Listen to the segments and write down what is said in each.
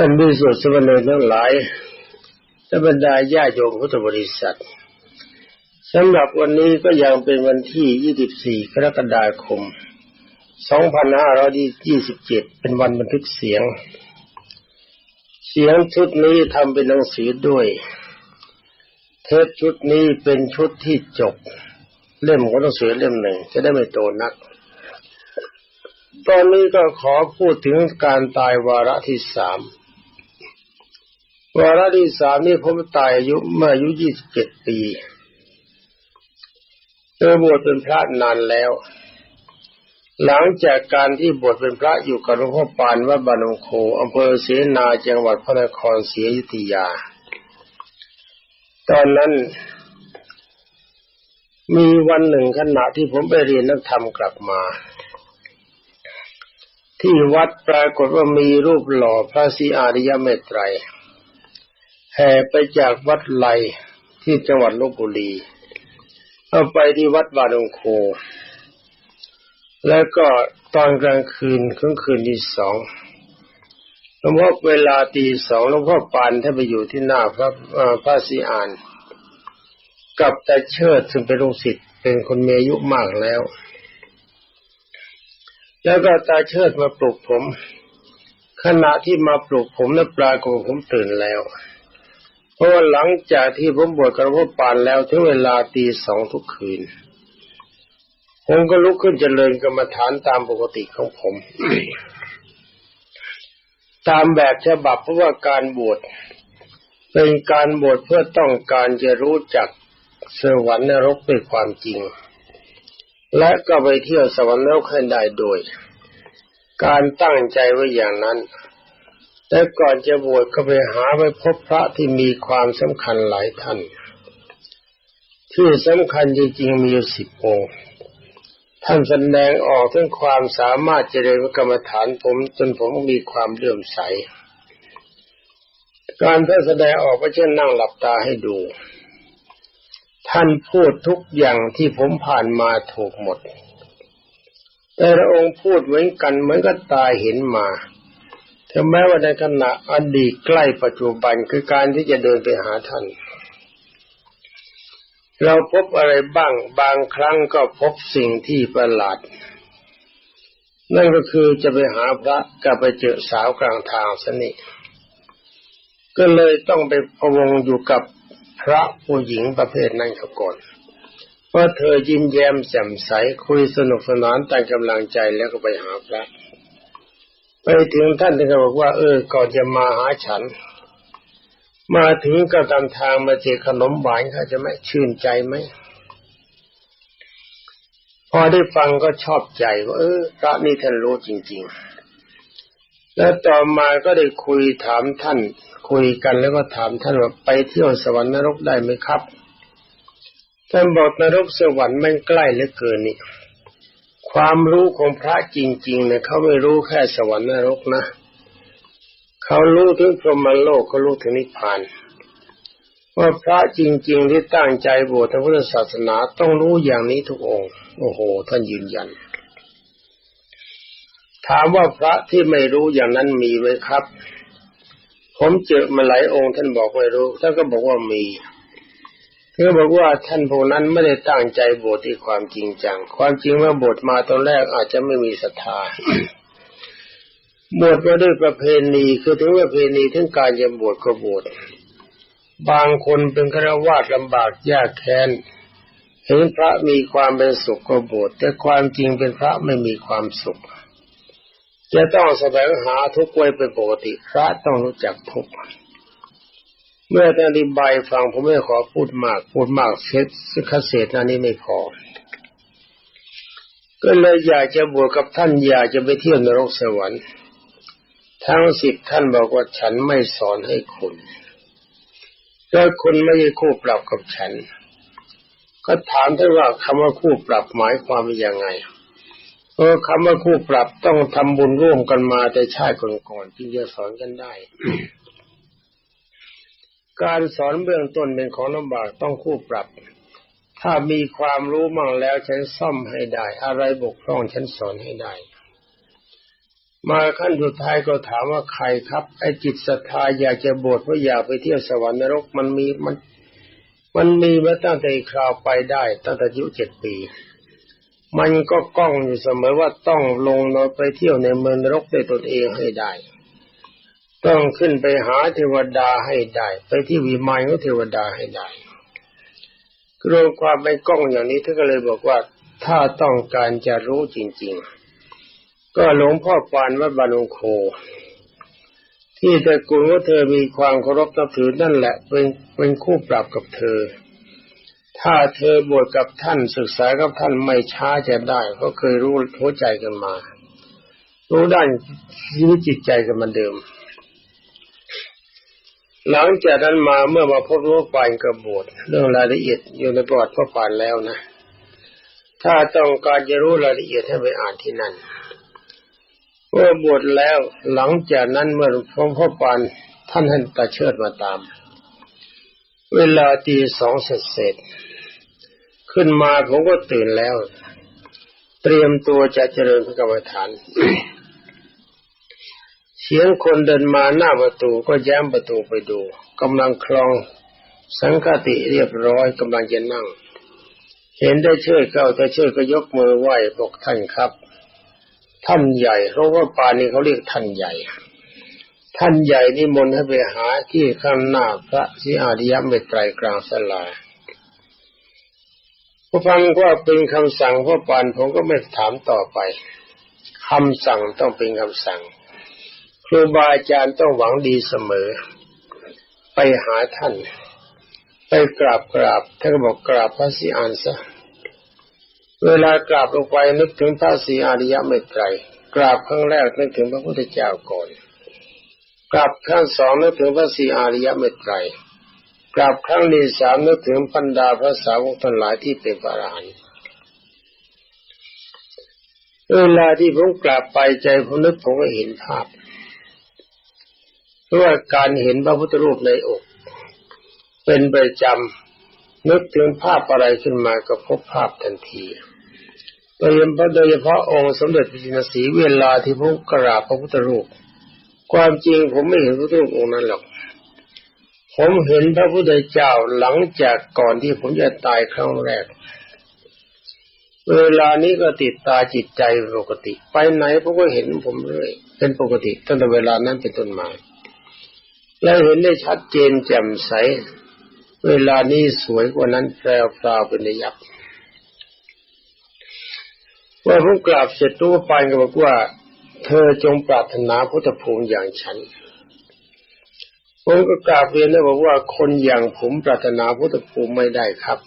ท่านผู้สวดสมณีทั้งหลายและบรรดาญาโยมพุทธบริษัทสำหรับวันนี้ก็ยังเป็นวันที่ 24 กรกฎาคม 2527 เป็นวันบันทึกเสียง เสียงชุดนี้ทำเป็นหนังสือด้วย เทปชุดนี้เป็นชุดที่จบ เล่มของหนังสือเล่มหนึ่ง จะได้ไม่โตนัก ตอนนี้ก็ขอพูดถึงการตายวาระที่สาม วาระที่สามนี่ผมตายอายุเมื่ออายุยี่สิบเจ็ดปีเจอบวชเป็นพระนานแล้ว หลังจากการที่บวชเป็นพระอยู่กับหลวงพ่อปานวัดบานงโคอำเภอเสนาจังหวัดพระนครศรีอยุธยา ตอนนั้น มีวันหนึ่งขณะที่ผมไปเรียนนักธรรมกลับมา ที่วัดปรากฏว่ามีรูปหล่อพระศรีอาริยเมตไตร แห่ไปจากวัดไลที่จังหวัดลบบุรีเอาไปที่วัดบาดงโค แล้วก็ตอนกลางคืนคืนคืนที่สองหลวงพ่อเวลาตีสองหลวงพ่อปานท่านไปอยู่ที่หน้าพระพระศรีอาน กับตาเชิดซึ่งเป็นลูกศิษย์เป็นคนมีอายุมากแล้ว แล้วก็ตาเชิดมาปลุกผม ขณะที่มาปลุกผมนั้นปลากฏผมตื่นแล้ว เพราะว่าหลังจากที่ผมบวชกับพ่อปานแล้วถึงเวลาตีสองทุกคืน ผมก็ลุกขึ้นเจริญกรรมฐานตามปกติของผม ตามแบบฉบับเพราะว่าการบวชเป็นการบวชเพื่อต้องการจะรู้จักสวรรค์นรกด้วยความจริง และก็ไปเที่ยวสวรรค์นรกให้ได้โดย การตั้งใจไว้อย่างนั้น แต่ก่อนจะบวชก็ไปหาไปพบพระที่มีความสำคัญหลายท่าน ที่สำคัญจริงๆมีอยู่สิบองค์ท่านแสดงออกถึงความสามารถเจริญกรรมฐานผม จนผมมีความเลื่อมใส การท่านแสดงออกก็เช่นนั่งหลับตาให้ดู ท่านพูดทุกอย่างที่ผมผ่านมาถูกหมด แต่ละองค์พูดเหมือนกันเหมือนกับตาเห็นมา ถึงแม้ว่าในขณะอดีตใกล้ปัจจุบันคือการที่จะเดินไปหาท่าน เราพบอะไรบ้าง บางครั้งก็พบสิ่งที่ประหลาด นั่นก็คือจะไปหาพระกับไปเจอสาวกลางทางสนิก็เลยต้องไปพวงอยู่กับพระผู้หญิงประเภทนั้นก่อนเพราะเธอยิ้มแย้มแจ่มใสคุยสนุกสนานแต่กำลังใจแล้วก็ไปหาพระ ไปถึงท่านท่านก็บอกว่า เออ ก่อนจะมาหาฉัน มาถึงก็ตามทางมาเจอขนมหวานเขาจะไม่ชื่นใจไหมพอได้ฟังก็ชอบใจว่าเออพระนี่ท่านรู้จริง ๆ แล้วต่อมาก็ได้คุยถามท่าน คุยกันแล้วก็ถามท่านว่าไปเที่ยวสวรรค์นรกได้ไหมครับท่านบอกนรกสวรรค์มันใกล้เหลือเกินนี่ ความรู้ของพระจริงๆเนี่ยเขาไม่รู้แค่สวรรค์นรกนะเขารู้ถึงพรหมโลกเขารู้ถึงนิพพานว่าพระจริง ๆ ที่ตั้งใจบวชพระพุทธศาสนาต้องรู้อย่างนี้ทุกองค์โอ้โห ท่านยืนยัน ถามว่าพระที่ไม่รู้อย่างนั้นมีไหมครับ ผมเจอมาหลายองค์ท่านบอกไม่รู้ท่านก็บอกว่ามี คือบอกว่าท่านผู้นั้นไม่ได้ตั้งใจบวชที่ความจริงจัง ความจริงว่าบวชมาตอนแรกอาจจะไม่มีศรัทธาบวชมาด้วยประเพณีคือถึงประเพณีถึงการจะบวชก็บวชบางคนเป็นฆราวาสลำบากยากแค้นเห็นพระมีความเป็นสุขก็บวชแต่ความจริงเป็นพระไม่มีความสุข จะต้องแสวงหาทุกข์ไว้เป็นปกติพระต้องรู้จักทุกข์ เมื่ออธิบายฟังผมไม่ขอพูดมาก พูดมากเสร็จคเศษอันนี้ไม่พอ ก็เลยอยากจะบวชกับท่านอยากจะไปเที่ยวนรกสวรรค์ทั้งสิบท่านบอกว่าฉันไม่สอนให้คุณถ้าคุณไม่ใช่คู่ปรับกับฉัน ก็ถามท่านว่าคำว่าคู่ปรับหมายความว่ายังไงเออคำว่าคู่ปรับต้องทำบุญร่วมกันมาแต่ชาติก่อนๆจึงจะสอนกันได้ การสอนเบื้องต้นเป็นของลำบากต้องคู่ปรับ ถ้ามีความรู้มั่งแล้วฉันซ่อมให้ได้ อะไรบกพร่องฉันสอนให้ได้ มาขั้นสุดท้ายก็ถามว่าใครครับ ไอ้จิตศรัทธาอยากจะบวชเพราะอยากไปเที่ยวสวรรค์นรกมันมีมัน มันมีมาตั้งแต่คราวไปได้ ตั้งแต่อายุเจ็ดปี มันก็ก้องอยู่เสมอว่าต้องลงนรกไปเที่ยวในเมืองนรกด้วยตนเองให้ได้ ต้องขึ้นไปหาเทวดาให้ได้ ไปที่วิมานของเทวดาให้ได้รวมความไปก้องอย่างนี้ท่านก็เลยบอกว่าถ้าต้องการจะรู้จริง ๆ ก็หลวงพ่อปานวัดบานุงโค ที่ตระกูลว่าเธอมีความเคารพนับถือนั่นแหละเป็นเป็นคู่ปรับกับเธอ ถ้าเธอบวชกับท่านศึกษากับท่านไม่ช้าจะได้เพราะเคยรู้หัวใจกันมา รู้ด้านชีวิตจิตใจกันมาเดิม หลังจากนั้นมาเมื่อมาพบรู้ปานกระบวชเรื่องรายละเอียดอยู่ในประวัติพ่อปานแล้วนะ ถ้าต้องการจะรู้รายละเอียดให้ไปอ่านที่นั่นเมื่อบวชแล้วหลังจากนั้นเมื่อพ่อพ่อปานท่านท่านตาเชิดมาตาม เวลาตีสองเสร็จเสร็จ ขึ้นมาผมก็ตื่นแล้ว เตรียมตัวจะเจริญพระกรรมฐาน เสียงคนเดินมาหน้าประตูก็แย้มประตูไปดูกำลังคลองสังฆติเรียบร้อยกำลังจะนั่ง เห็นได้เชิดเข้าแต่เชิดก็ยกมือไหว้บอกท่านครับ ท่านใหญ่เพราะว่าป่านี้เขาเรียกท่านใหญ่ ท่านใหญ่นิมนต์ให้ไปหาที่ข้างหน้าพระสิอาริยเมตไตรกลางสลาผู้ฟังว่าเป็นคำสั่งพ่อปานผมก็ไม่ถามต่อไปคำสั่งต้องเป็นคำสั่ง ครูบาอาจารย์ต้องหวังดีเสมอ ไปหาท่าน ไปกราบกราบท่านก็บอกกราบพระสิอานซะเวลากราบลงไปนึกถึงพระศรีอริยะเมตไตรกราบครั้งแรกนึกถึงพระพุทธเจ้าก่อนกราบครั้งสองนึกถึงพระศรีอริยะเมตไตรกราบครั้งที่สามนึกถึงพันดาพระสาวกทั้งหลายที่เป็นพระอรหันต์เวลาที่ผมกราบไปใจผมนึกผมก็เห็นภาพ เพราะว่าการเห็นพระพุทธรูปในอก เป็นประจำนึกถึงภาพอะไรขึ้นมาก็พบภาพทันทีโดยเฉพาะโดยเฉพาะองค์สมเด็จพระจินสีเวลาที่ผมกราบพระพุทธรูป ความจริงผมไม่เห็นพระพุทธรูปองค์นั้นหรอก ผมเห็นพระพุทธเจ้าหลังจากก่อนที่ผมจะตายครั้งแรก เวลานี้ก็ติดตาจิตใจปกติ ไปไหนผมก็เห็นผมเรื่อยเป็นปกติตั้งแต่เวลานั้นเป็นต้นมา แล้วเห็นได้ชัดเจนแจ่มใส เวลานี้สวยกว่านั้นแปลวปลาเป็นยับเมื่อผมกราบเสร็จตัวไปก็บอกว่า เธอจงปรารถนาพุทธภูมิอย่างฉันผมก็กราบเรียนแล้วบอกว่าคนอย่างผมปรารถนาพุทธภูมิไม่ได้ครับ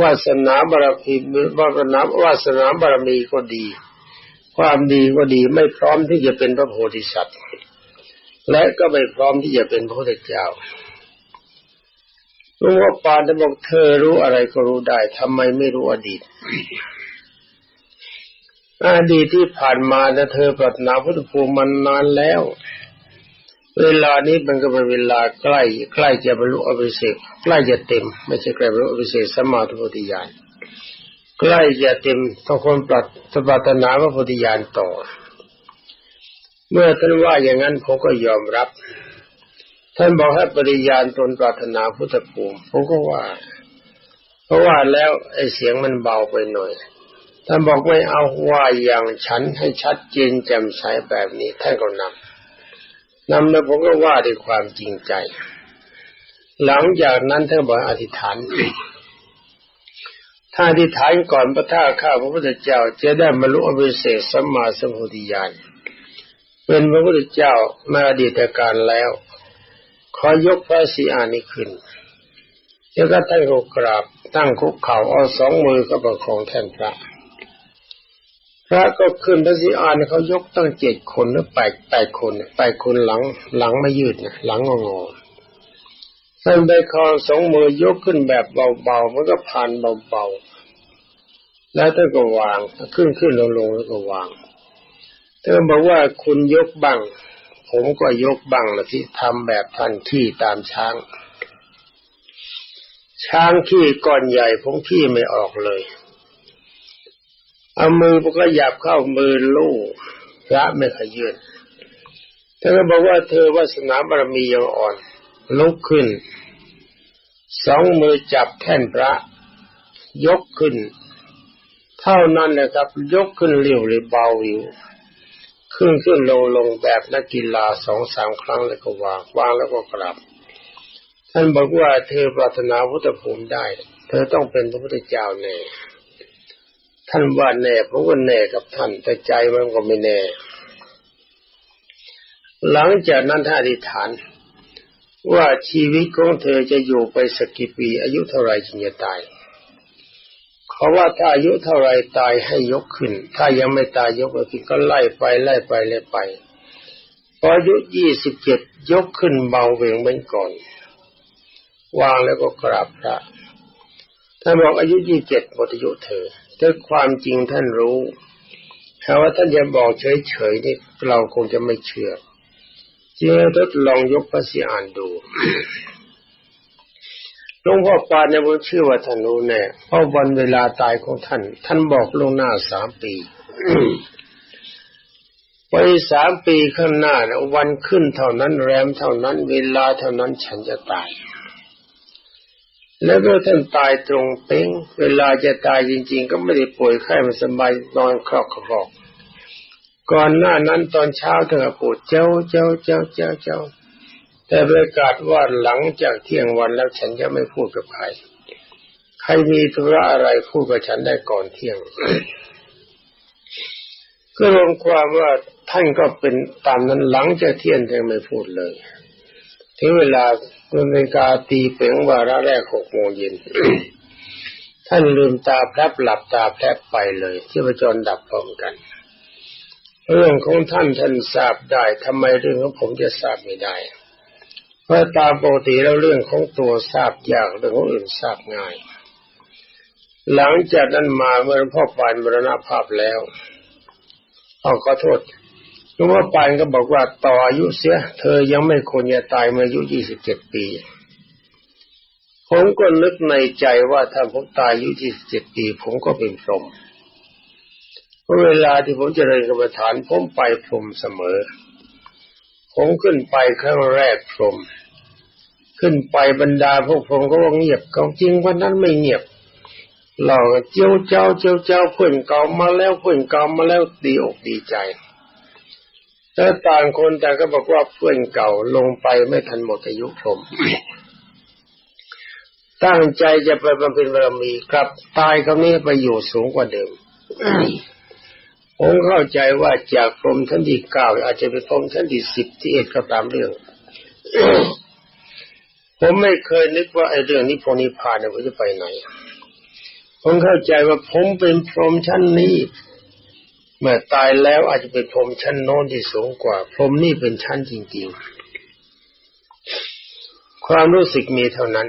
วาสนาบารมีวาสนาวาสนาบารมีก็ดี ความดีก็ดีไม่พร้อมที่จะเป็นพระโพธิสัตว์ และก็ไม่พร้อมที่จะเป็นพระพุทธเจ้ารู้ว่าปานจะบอกเธอรู้อะไรก็รู้ได้ทำไมไม่รู้อดีต อดีตที่ผ่านมาแต่เธอปรารถนาพุทธภูมิมันนานแล้ว เวลานี้มันก็เป็นเวลาใกล้ ใกล้จะบรรลุอภิเศกใกล้จะเต็ม ไม่ใช่ใกล้บรรลุอภิเศกสมมาธิปฏิญาณใกล้จะเต็มต้องคนปรารถนาว่าปฏิญาณต่อ เมื่อท่านว่าอย่างนั้นผมก็ยอมรับ ท่านบอกให้ปฏิญาณตนปรารถนาพุทธภูมิผมก็ว่า เพราะว่าแล้วไอ้เสียงมันเบาไปหน่อย ท่านบอกไม่เอาว่าอย่างฉันให้ชัดเจนแจ่มใสแบบนี้ท่านก็นำนำแล้วผมก็ว่าด้วยความจริงใจ หลังจากนั้นท่านบอกอธิษฐานถ้าอธิษฐานก่อนพระท่าข้าพระพุทธเจ้าจะได้บรรลุอภิเศษสัมมาสัมพุทธิญาณ เป็นพระพุทธเจ้ามาอดีตการแล้ว ขอยกพระสีอานี้ขึ้นแล้วก็ตั้งกราบตั้งคุกเข่าเอาสองมือก็ประคองแท่นพระ พระก็ขึ้นพระสิอานเขายกตั้งเจ็ดคนหรือแปดแปดคนแปดคนหลังหลังไม่ยืดนะหลังงอท่านไปคอสองมือยกขึ้นแบบเบาๆมันก็ผ่านเบาๆแล้วท่านก็วางขึ้นขึ้นลงลงแล้วก็วาง เธอบอกว่าคุณยกบัง ผมก็ยกบังละที่ทำแบบท่านขี้ตามช้าง ช้างขี้ก้อนใหญ่ผมขี้ไม่ออกเลย เอามือก็หยับเข้ามือลูกพระไม่ขยืนเธอบอกว่าเธอวาสนาบารมียังอ่อน ลุกขึ้น สองมือจับแท่นพระ ยกขึ้น เท่านั้นเลยครับ ยกขึ้นเร็วหรือเบาอยู่ ขึ้นขึ้นลงลงแบบนักกีฬาสองสามครั้งแล้วก็วางวางแล้วก็กลับ ท่านบอกว่าเธอปรารถนาพุทธภูมิได้ เธอต้องเป็นพระพุทธเจ้าแน่ท่านว่าแน่ผมก็แน่กับท่านแต่ใจมันก็ไม่แน่ หลังจากนั้นท่านอธิษฐาน ว่าชีวิตของเธอจะอยู่ไปสักกี่ปีอายุเท่าไรจึงจะตาย เขาว่าถ้าอายุเท่าไรตายให้ยกขึ้น ถ้ายังไม่ตายยกขึ้นก็ไล่ไปไล่ไปไล่ไปพออายุยี่สิบเจ็ดยกขึ้นเบาเวงเหมือนก่อน วางแล้วก็กราบพระท่านบอกอายุยี่เจ็ดหมดอายุเธอแต่ความจริงท่านรู้ถ้าว่าท่านจะบอกเฉยๆนี่เราคงจะไม่เชื่อจึงทดลองยกพระสีอ่านดู ลวงพ่อปานเนี่ยผมเชื่อว่าท่านรู้แน่เพราะวันเวลาตายของท่าน ท่านบอกลงหน้าสามปีไปสามปีข้างหน้านะวันขึ้นเท่านั้นแรมเท่านั้น เวลาเท่านั้นฉันจะตาย แล้วก็ท่านตายตรงเป้งเวลาจะตายจริง ๆ ก็ไม่ได้ป่วยไข้มันสบายนอนครอกครอก ก่อนหน้านั้นตอนเช้าเธอปวดเจ้าเจ้าเจ้าเจ้าเจ้า แต่ประกาศว่าหลังจากเที่ยงวันแล้วฉันจะไม่พูดกับใคร ใครมีธุระอะไรพูดกับฉันได้ก่อนเที่ยง ก็รวมความว่าท่านก็เป็นตามนั้นหลังจากเที่ยงเธอไม่พูดเลย ถึงเวลานาฬิกาตีเป๋งวาระแรกหกโมงเย็นท่านลืมตาแพลบหลับตาแพลบไปเลยที่ประจรดับพร้อมกัน เรื่องของท่านท่านทราบได้ทำไมเรื่องของผมจะทราบไม่ได้ เพราะตามปกติแล้วเรื่องของตัวทราบยากเรื่องของอื่นทราบง่าย หลังจากนั้นมาเมื่อพ่อปานมรณภาพแล้วเอาขอโทษหลวงพ่อปานก็บอกว่าต่ออายุเสีย เธอยังไม่ควรจะตายเมื่ออายุยี่สิบเจ็ดปี ผมก็นึกในใจว่าถ้าผมตายอายุยี่สิบเจ็ดปี ผมก็เป็นพรหมเพราะเวลาที่ผมจเจริญกรรมฐานผมไปพรหมเสมอ ผมขึ้นไปครั้งแรกพรหม ขึ้นไปบรรดาพวกผมก็ว่าเงียบเขาจริงวันนั้นไม่เงียบเราเจ้าเจ้าเจ้าเจ้าเพื่อนเก่ามาแล้วเพื่อนเก่ามาแล้วดีอกดีใจแต่ต่างคนแต่ก็บอกว่าเพื่อนเก่าลงไปไม่ทันหมดอายุผมตั้งใจจะไปบำเพ็ญบารมีกลับ ตายคำนี้ไปอยู่สูงกว่าเดิมผมเข้าใจว่าจากพรมชั้นที่เก้าอาจจะเป็นพรมชั้นที่สิบที่เอ็ดก็ตามเรื่อง ผมไม่เคยนึกว่าไอ้เรื่องนี้พนิพานเนี่ยผมจะไปไหน ผมเข้าใจว่าผมเป็นพรหมชั้นนี้ เมื่อตายแล้วอาจจะเป็นพรหมชั้นโน้นที่สูงกว่า พรหมนี่เป็นชั้นจริง ๆ ความรู้สึกมีเท่านั้น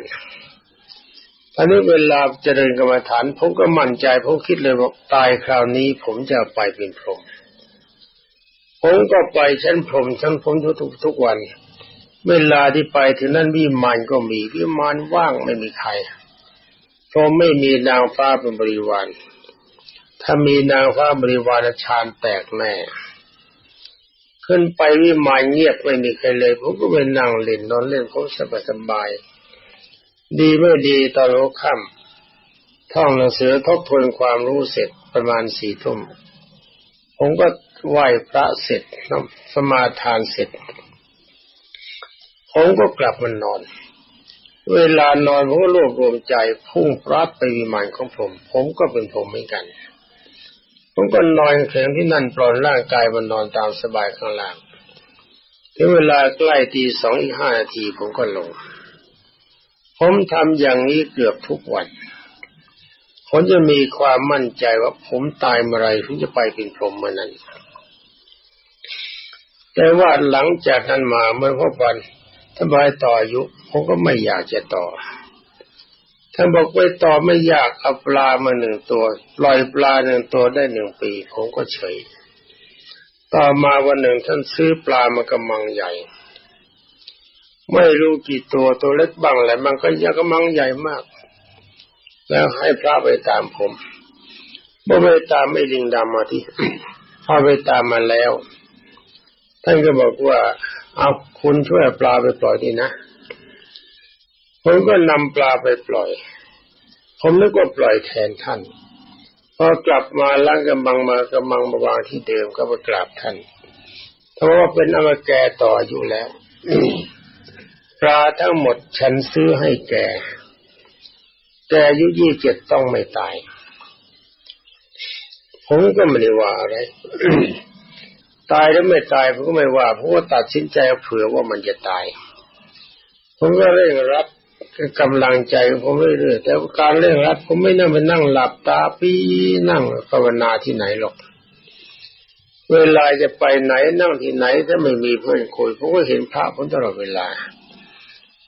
อันนี้เวลาเจริญกรรมฐาน ผมก็มั่นใจผมคิดเลยว่าตายคราวนี้ ผมจะไปเป็นพรหมผมก็ไปชั้นพรหมชั้นพรหมทุกทุกวัน เวลาที่ไปถึงนั้นวิมานก็มีวิมานว่างไม่มีใครเพราะไม่มีนางฟ้าเป็นบริวาร ถ้ามีนางฟ้าบริวารฌานแตกแน่ ขึ้นไปวิมานเงียบไม่มีใครเลยผมก็ไปนั่งเล่นนอนเล่นผมสบายสบายดีไม่ดีตอนหัวค่ำท่องหนังสือทบทวนความรู้เสร็จประมาณสี่ทุ่มผมก็ไหว้พระเสร็จสมาทานเสร็จ ผมก็กลับมานอน เวลานอนผมก็รวบรวมใจพุ่งปราดไปวิมานของผม ผมก็เป็นผมเหมือนกัน ผมก็นอนเข็งที่นั่นปลอนร่างกายมันนอนตามสบายข้างล่างถึงเวลาใกล้ตีสองอีกห้านาทีผมก็ลง ผมทำอย่างนี้เกือบทุกวัน ผมจะมีความมั่นใจว่าผมตายเมื่อไรผมจะไปเป็นพรหมเมื่อนั้น แต่ว่าหลังจากนั้นมาเมื่อพบวัน ถ้านบายต่ออายุผมก็ไม่อยากจะต่อ ท่านบอกไปต่อไม่อยากเอาปลามาหนึ่งตัวปล่อยปลาหนึ่งตัวได้หนึ่งปีผมก็เฉย ต่อมาวันหนึ่งท่านซื้อปลามากระมังใหญ่ ไม่รู้กี่ตัวตัวเล็กบ้างอะไรมันก็ยังกระมังใหญ่มาก แล้วให้พระไปตามผมเมื่อไปตามไม่ลิงดำมาที่พอไปตามมาแล้ว ท่านก็บอกว่า เอาคุณช่วยปลาไปปล่อยดีนะผมก็นำปลาไปปล่อย ผมนึกว่าปล่อยแทนท่านพอกลับมาล้างกำบังมากำบังมาวางที่เดิมก็ไปกราบท่านเพราะว่าเป็นอมแกต่ออยู่แล้วปลาทั้งหมดฉันซื้อให้แก แกอายุยี่เจ็ดต้องไม่ตาย ผมก็ไม่ได้ว่าอะไร ตายหรือไม่ตายผมก็ไม่ว่าเพราะว่าตัดสินใจเผื่อว่ามันจะตาย ผมก็เร่งรัดกำลังใจผมเรื่อยๆแต่การเร่งรัดผมไม่นั่งไปนั่งหลับตาปีนั่งภาวนาที่ไหนหรอก เวลาจะไปไหนนั่งที่ไหนถ้าไม่มีเพื่อนคุยผมก็เห็นพระผมตลอดเวลา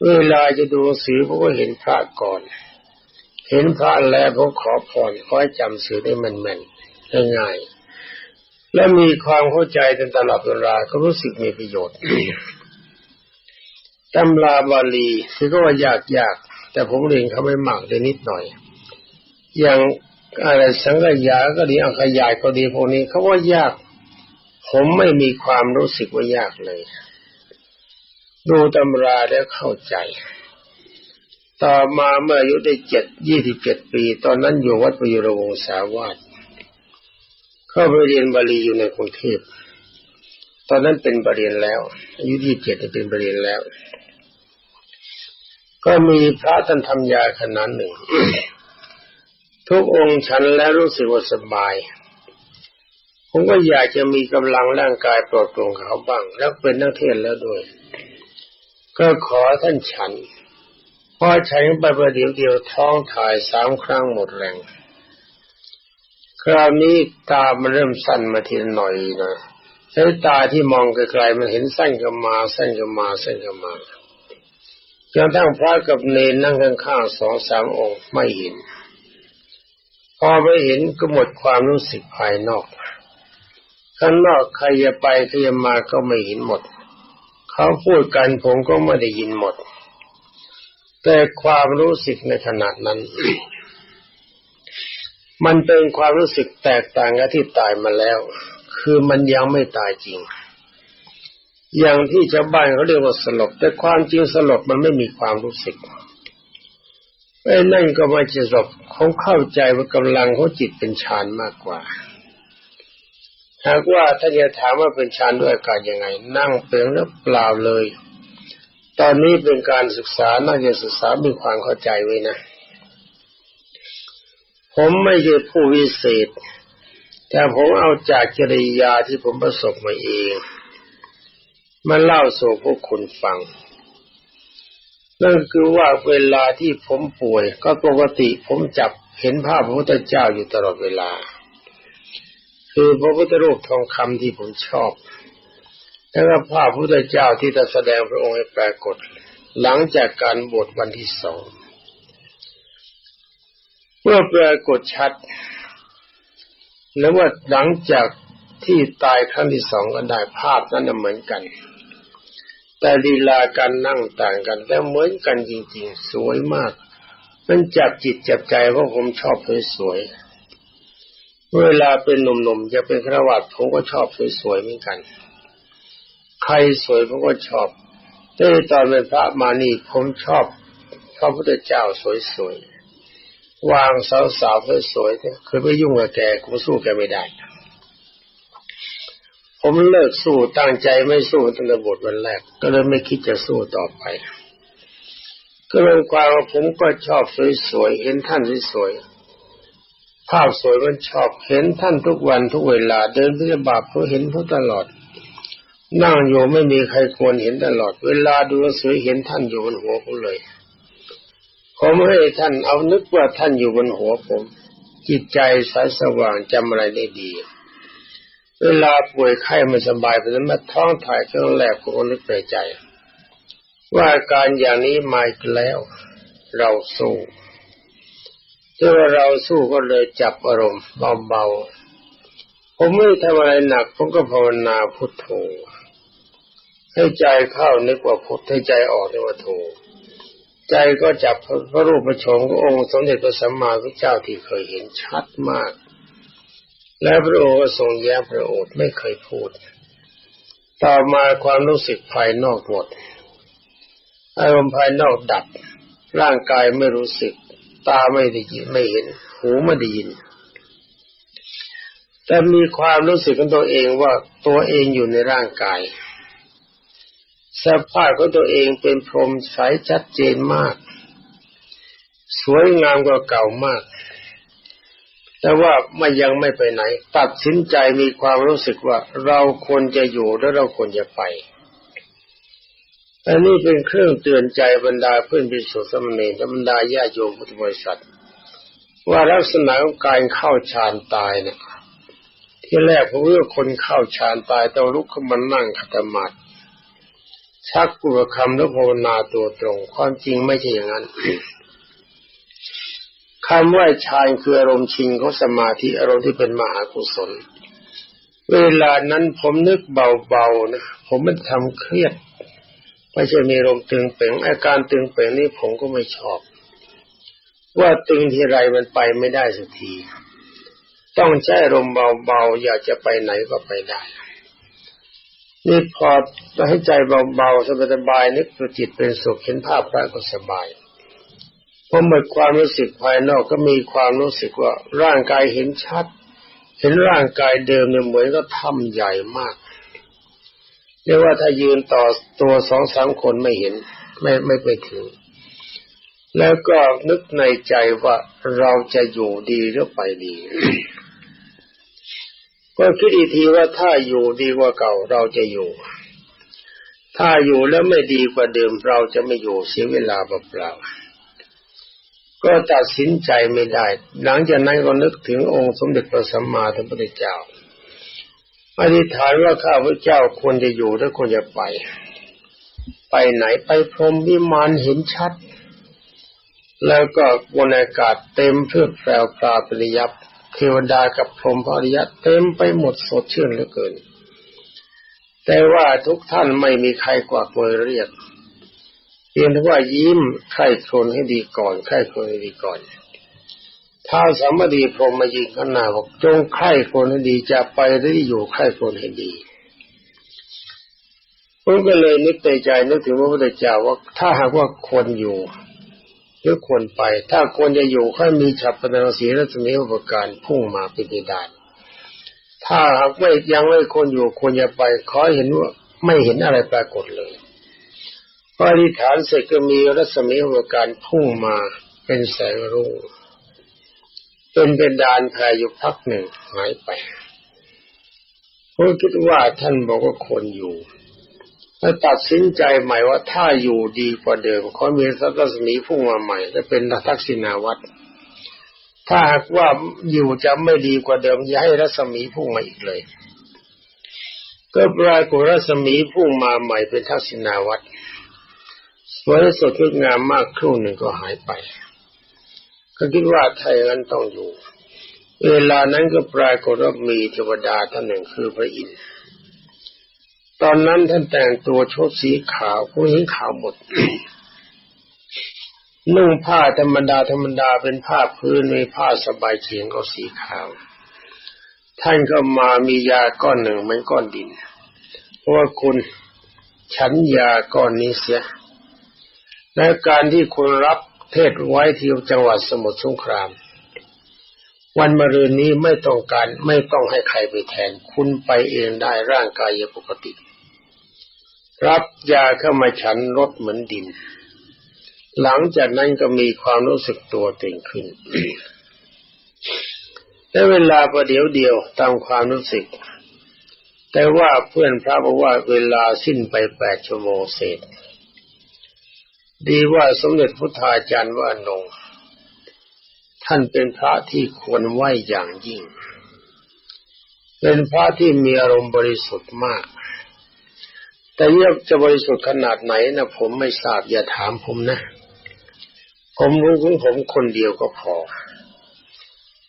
เวลาจะดูสือผมก็เห็นพระก่อน เห็นพระแล้วผมขอพรขอให้จำสือได้แม่นๆง่ายๆ และมีความเข้าใจตลอดเวลาก็รู้สึกมีประโยชน์ตำราบาลีคือก็ว่ายากยากแต่ผมเรียนเขาไม่มากเลยนิดหน่อย อย่างอะไรสังขยาก็ดีอังขยายก็ดีพวกนี้เขาว่ายาก ผมไม่มีความรู้สึกว่ายากเลย ดูตำราแล้วเข้าใจ ต่อมาเมื่ออายุได้เจ็ดยี่สิบเจ็ดปี ตอนนั้นอยู่วัดประยุรวงศาวาส เข้าไปเรียนบาลีอยู่ในกรุงเทพตอนนั้นเป็นบาลีแล้ว อายุยี่สิบเจ็ดเป็นบาลีแล้ว ก็มีพระท่านทำยาขนาดหนึ่ง ทุกองค์ฉันแล้วรู้สึกว่าสบาย ผมก็อยากจะมีกำลังร่างกายปลอดโปร่งเขาบ้าง แล้วเป็นนักเทศแล้วด้วย ก็ขอท่านฉันพอฉันไปประเดี๋ยวเดียวท้องถ่ายสามครั้งหมดแรง คราวนี้ตามันเริ่มสั้นมาทีหน่อยนะใช้ตาที่มองไกลๆมันเห็นสั้นก็มาสั้นก็มาสั้นก็มาจนทั้งพระกับเนนนั่งข้างๆสองสามองค์ไม่เห็น พอไปเห็นก็หมดความรู้สึกภายนอก ข้างนอกใครจะไปใครจะมาก็ไม่เห็นหมด เขาพูดกันผมก็ไม่ได้ยินหมด แต่ความรู้สึกในขณะนั้น มันเป็นความรู้สึกแตกต่างกับที่ตายมาแล้ว คือมันยังไม่ตายจริง อย่างที่ชาวบ้านเขาเรียกว่าสลบ แต่ความจริงสลบมันไม่มีความรู้สึกไอ้นั่นก็ไม่จะสลบเขาเข้าใจว่ากำลังเขาจิตเป็นฌานมากกว่าหากว่าถ้าจะถามว่าเป็นฌานด้วยการยังไง นั่งเป็นหรือเปล่าเลย ตอนนี้เป็นการศึกษาน่าจะศึกษามีความเข้าใจไว้นะ ผมไม่ใช่ผู้วิเศษ แต่ผมเอาจากจริยาที่ผมประสบมาเองมาเล่าสู่พวกคุณฟังนั่นคือว่าเวลาที่ผมป่วย ก็ปกติผมจับเห็นภาพพระพุทธเจ้าอยู่ตลอดเวลา คือพระพุทธรูปทองคำที่ผมชอบ แล้วก็ภาพพระพุทธเจ้าที่จะแสดงพระองค์ให้ปรากฏ หลังจากการบวชวันที่สอง เมื่อปรากฏชัด แล้วว่าหลังจากที่ตายครั้งที่สองก็ได้ภาพนั้นเหมือนกัน แต่ลีลาการนั่งต่างกัน แต่เหมือนกันจริงๆ สวยมาก มันจับจิตจับใจเพราะผมชอบสวยๆเวลาเป็นหนุ่มๆจะเป็นครวัตผมก็ชอบสวยๆเหมือนกัน ใครสวยผมก็ชอบแต่ตอนเป็นพระมานี่ผมชอบพระพุทธเจ้าสวยๆ วางสาวๆสวยๆเคยไปยุ่งกับแกผมสู้แกไม่ได้ ผมเลิกสู้ตั้งใจไม่สู้ตั้งแต่บทวันแรก ก็เลยไม่คิดจะสู้ต่อไป ก็เลยความว่าผมก็ชอบสวยๆเห็นท่านสวยๆภาพสวยมันชอบเห็นท่านทุกวันทุกเวลา เดินพิจบาเขาเห็นเขาตลอด นั่งอยู่ไม่มีใครควรเห็นตลอด เวลาดูสวยเห็นท่านอยู่บนหัวผมเลย ผมให้ท่านเอานึกว่าท่านอยู่บนหัวผม จิตใจสายสว่างจำอะไรได้ดี เวลาป่วยไข้ไม่สบายเป็นมาท้องถ่ายเครื่องแรกก็นึกในใจ ว่าการอย่างนี้มาอีกแล้ว เราสู้เมื่อเราสู้ก็เลยจับอารมณ์เบาๆผมไม่ทำอะไรหนักผมก็ภาวนาพุทโธให้ใจเข้านึกว่าพุทให้ใจออกนึกว่าโธ ใจก็จับพระรูปพระชงขององค์สมเด็จพระสัมมาสัมพุทธเจ้าที่เคยเห็นชัดมาก แล้วพระองค์ก็ทรงแย้มพระโอษฐ์ไม่เคยพูด ต่อมาความรู้สึกภายนอกหมดอารมณ์ภายนอกดับ ร่างกายไม่รู้สึก ตาไม่ได้ยินไม่เห็น หูไม่ได้ยิน แต่มีความรู้สึกของตัวเองว่าตัวเองอยู่ในร่างกาย สภาพของตัวเองเป็นพรหมใสชัดเจนมาก สวยงามกว่าเก่ามาก แต่ว่าไม่ยังไม่ไปไหน ตัดสินใจมีความรู้สึกว่าเราควรจะอยู่และเราควรจะไปอันนี้เป็นเครื่องเตือนใจบรรดาเพื่อนพิสุทธิสมณีและบรรดาญาโยมพุทธบริษัท ว่าลักษณะของการเข้าฌานตายเนี่ยที่แรกผมเรื่องคนเข้าฌานตายต้องลุกขึ้นมานั่งขัตมาด ชักกุรคำและภาวนาตัวตรง ความจริงไม่ใช่อย่างนั้นคำว่าฌานคืออารมณ์ชิงของสมาธิอารมณ์ที่เป็นมหากุศล เวลานั้นผมนึกเบาๆนะผมไม่ทำเครียดไม่ใช่มีลมณ์ตึงเป่งอาการตึงเป่งนี่ผมก็ไม่ชอบ ว่าตึงทีไรมันไปไม่ได้สักที ต้องใช้ลมเบาๆอยากจะไปไหนก็ไปได้ นี่พอให้ใจเบาๆสบายๆนึกประจิตเป็นสุขเห็นภาพพระก็สบายพอหมดความรู้สึกภายนอกก็มีความรู้สึกว่าร่างกายเห็นชัด เห็นร่างกายเดิมเนี่ยเหมือนก็ถ้ำใหญ่มากเรียกว่าถ้ายืนต่อตัวสองสามคนไม่เห็น ไม่ไม่ไปถึง แล้วก็นึกในใจว่าเราจะอยู่ดีหรือไปดี ก็คิดอีกทีว่าถ้าอยู่ดีกว่าเก่าเราจะอยู่ ถ้าอยู่แล้วไม่ดีกว่าเดิมเราจะไม่อยู่เสียเวลาเปล่าๆก็ตัดสินใจไม่ได้ หลังจากนั้นก็นึกถึงองค์สมเด็จพระสัมมาสัมพุทธเจ้าอธิษฐานว่าข้าพเจ้าควรจะอยู่และควรจะไป ไปไหนไปพรหมวิมานเห็นชัด แล้วก็บนอากาศเต็มเพื่อแปลวปราปริยับ เทวดากับพรหมภริยะเต็มไปหมดสดชื่นเหลือเกิน แต่ว่าทุกท่านไม่มีใครกวักมือเรียกเพียงแต่ว่ายิ้มใครครนให้ดีก่อนใครครนให้ดีก่อนท้าสามดีพรหมมายิงข้างหน้าบอกจงไข่คนให้ดีจะไปหรืออยู่ไข่คนให้ดีผมก็เลยนึกในใจนึกถึงพระพุทธเจ้าว่าถ้าหากว่าควรอยู่ หรือควรไป ถ้าควรจะอยู่ค่อยมีฉับพลังสีรัศมีอุปการพุ่งมาเป็นดาน ถ้าหากไม่ยังไม่ควรอยู่ควรจะไป ขอเห็นว่าไม่เห็นอะไรปรากฏเลยพอธิษฐานเสร็จก็มีรัศมีอุปการพุ่งมาเป็นแสงรุ่งจนเป็นดานแผ่อยู่พักหนึ่งหายไปผมคิดว่าท่านบอกว่าคนอยู่ แล้วตัดสินใจใหม่ว่าถ้าอยู่ดีกว่าเดิมเขามีสัตสมีพุ่งมาใหม่จะเป็นทักษิณาวัตรถ้าหากว่าอยู่จะไม่ดีกว่าเดิมอย่าให้รัศมีพุ่งมาอีกเลย ก็ปรากฏรัศมีพุ่งมาใหม่เป็นทักษิณาวัตรสวยสดงดงามมากครู่หนึ่งก็หายไป ก็คิดว่าถ้าอย่างนั้นต้องอยู่ เวลานั้นก็ปรากฏว่ามีเทวดาท่านหนึ่งคือพระอินทร์ ตอนนั้นท่านแต่งตัวชุดสีขาวผู้หญิงขาวหมด นุ่งผ้าธรรมดาธรรมดาเป็นผ้าพื้นมีผ้าสบายเฉียงก็สีขาว ท่านก็มามียาก้อนหนึ่งเหมือนก้อนดินเพราะว่าคุณฉันยาก้อนนี้เสียและการที่คุณรับเทศไว้ที่จังหวัดสมุทรสงคราม วันมะรืนนี้ไม่ต้องการไม่ต้องให้ใครไปแทน คุณไปเองได้ร่างกายปกติ รับยาเข้ามาฉันรถเหมือนดิน หลังจากนั้นก็มีความรู้สึกตัวเต่งขึ้นและเวลาประเดี๋ยวเดียวตามความรู้สึก แต่ว่าเพื่อนพระบอกว่าเวลาสิ้นไปแปดชั่วโมงเศษ ดีว่าสมเด็จพุทธาจารย์ว่านง ท่านเป็นพระที่ควรไหวอย่างยิ่ง เป็นพระที่มีอารมณ์บริสุทธิ์มาก แต่เยอะจะบริสุทธิ์ขนาดไหนนะผมไม่ทราบอย่าถามผมนะ ผมรู้ของผมคนเดียวก็พอ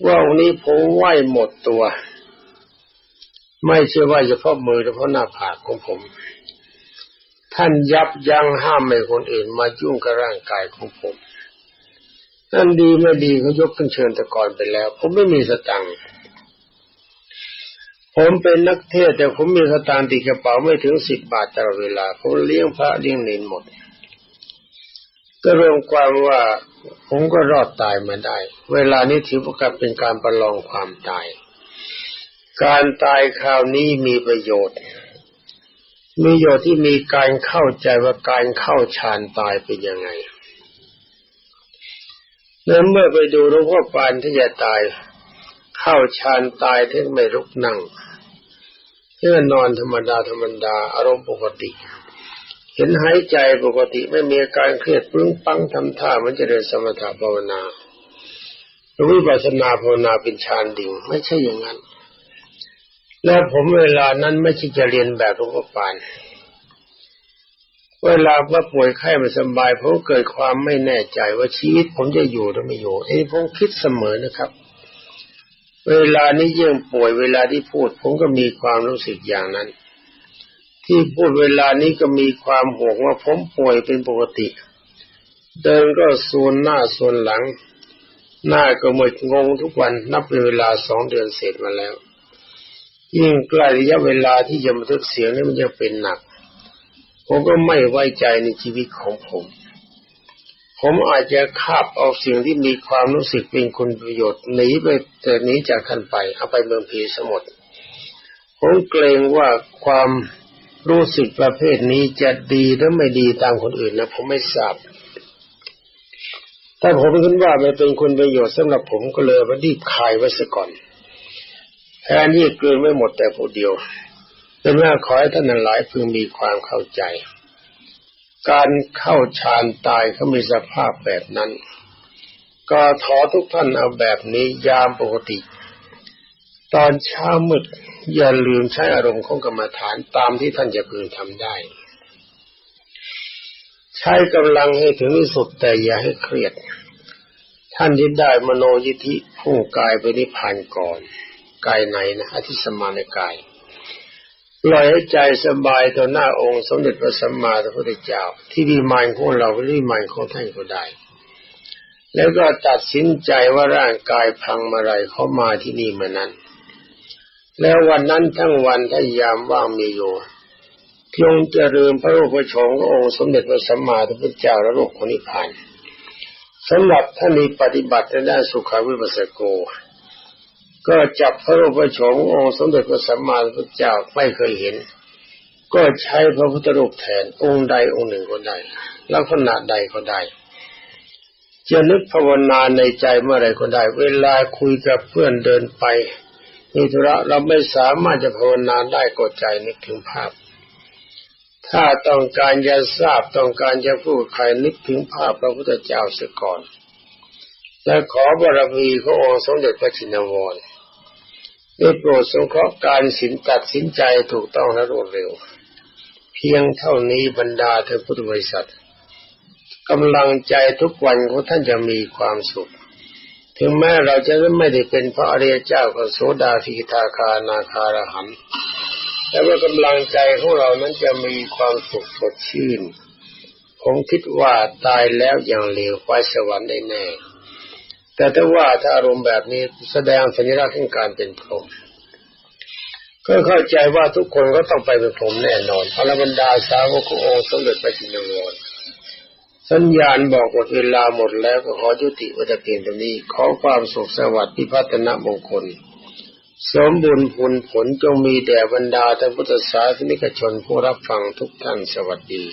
ว่าวันนี้ผมไหวหมดตัว ไม่ใช่ว่าเฉพาะมือเฉพาะหน้าผากของผม ท่านยับยั้งห้ามไม่คนอื่นมายุ่งกับร่างกายของผมนั่นดีไม่ดีเขายกขึ้นเชิญตะกอนไปแล้ว ผมไม่มีสตังค์ ผมเป็นนักเทศแต่ผมมีสตางค์ติดกระเป๋าไม่ถึงสิบบาทตลอดเวลาผมเลี้ยงพระเลี้ยงเนนหมด ก็รวมความว่าผมก็รอดตายมาได้ เวลานี้ถือว่าเป็นการประลองความตาย การตายคราวนี้มีประโยชน์มีประโยชน์ที่มีการเข้าใจว่าการเข้าฌานตายเป็นยังไงเมื่อไปดูหลวงพ่อปานที่จะตาย เข้าฌานตายที่ไม่ลุกนั่งเพื่อนอนธรรมดาธรรมดา อารมณ์ปกติ เห็นหายใจปกติไม่มีอาการเครียดปึ้งปังทำท่ามันจะเดินสมถะภาวนาหรือวิปัสสนาภาวนาเป็นฌานดิ่งไม่ใช่อย่างนั้น แล้วผมเวลานั้นไม่ใช่จะเรียนแบบหลวงพ่อปานเวลาว่าป่วยไข้ไม่สบายผมเกิดความไม่แน่ใจว่าชีวิตผมจะอยู่หรือไม่อยู่ไอ้ผมคิดเสมอนะครับ เวลานี้ยิ่งป่วยเวลาที่พูด ผมก็มีความรู้สึกอย่างนั้น ที่พูดเวลานี้ก็มีความห่วงว่าผมป่วยเป็นปกติ เดินก็ส่วนหน้าส่วนหลัง หน้าก็หมดงงทุกวันนับเป็นเวลาสองเดือนเสร็จมาแล้ว ยิ่งใกล้ระยะเวลาที่จะมาทึกเสียงนี่มันจะเป็นหนัก ผมก็ไม่ไว้ใจในชีวิตของผม ผมอาจจะคาบเอาสิ่งที่มีความรู้สึกเป็นคุณประโยชน์หนีไปแต่นี้จากท่านไป เอาไปเมืองผีสมุทรผมเกรงว่าความรู้สึกประเภทนี้จะดีหรือไม่ดีตามคนอื่นนะผมไม่ทราบถ้าผมคิดว่ามันเป็นคุณประโยชน์สำหรับผมก็เลยมารีบคายไว้ซะก่อนแทนที่เกินไม่หมดแต่ผู้เดียวเป็นว่าขอให้ท่านหลายพึงมีความเข้าใจ การเข้าฌานตายเขามีสภาพแบบนั้น ก็ขอทุกท่านเอาแบบนี้ยามปกติ ตอนเช้ามืดอย่าลืมใช้อารมณ์ของกรรมฐานตามที่ท่านจะพึงทำได้ ใช้กำลังให้ถึงที่สุดแต่อย่าให้เครียด ท่านที่ได้มโนยิธิพุ่งกายไปนิพพานก่อน กายไหนนะอธิสมาในกาย ปล่อยให้ใจสบายต่อหน้าองค์สมเด็จพระสัมมาสัมพุทธเจ้า ที่วิมานของเราวิมานของท่านก็ได้ แล้วก็ตัดสินใจว่าร่างกายพังเมื่อไรเขามาที่นี่เมื่อนั้น แล้ววันนั้นทั้งวันถ้ายามว่างมีอยู่จงเจริญพระรูปโฉมขององค์สมเด็จพระสัมมาสัมพุทธเจ้าและโลกของนิพพานสำหรับท่านนี้ปฏิบัติในด้านสุขาวิปัสสโก ก็จับพระรูปโฉมองค์สมเด็จพระสัมมาสัมพุทธเจ้าไม่เคยเห็น ก็ใช้พระพุทธรูปแทนองค์ใดองค์หนึ่งก็ได้ลักษณะใดก็ได้จะนึกภาวนาในใจเมื่อไรก็ได้ เวลาคุยกับเพื่อนเดินไปมีธุระเราไม่สามารถจะภาวนาได้ก็ใจนึกถึงภาพ ถ้าต้องการจะทราบต้องการจะพูดใครนึกถึงภาพพระพุทธเจ้าเสียก่อน และขอบารมีขององค์สมเด็จพระชินวร ได้โปรดสงเคราะห์การสินตัดสินใจถูกต้องและรวดเร็ว เพียงเท่านี้บรรดาเธอพุทธบริษัทกำลังใจทุกวันของท่านจะมีความสุข ถึงแม้เราจะไม่ได้เป็นพระอริยเจ้ากับโสดาฟิทาคานาคารหันแต่ว่ากำลังใจของเรานั้นจะมีความสุขสดชื่นผมคิดว่าตายแล้วอย่างเลวไปสวรรค์ได้แน่ แต่ถ้าว่าถ้าอารมณ์แบบนี้แสดงสัญลักษณ์ของการเป็นพรหมก็เข้าใจว่าทุกคนก็ต้องไปเป็นพรหมแน่นอนพระบรรดาสาวกขององค์สมเด็จพระจินวรสัญญาณบอกหมดเวลาหมดแล้วก็ขอยุติวัตเพียงตรงนี้ ขอความสุขสวัสดิ์พิพัฒนมงคล สมบุญผลผลจงมีแด่บรรดาท่านพุทธศาสนิกชนผู้รับฟังทุกท่านสวัสดี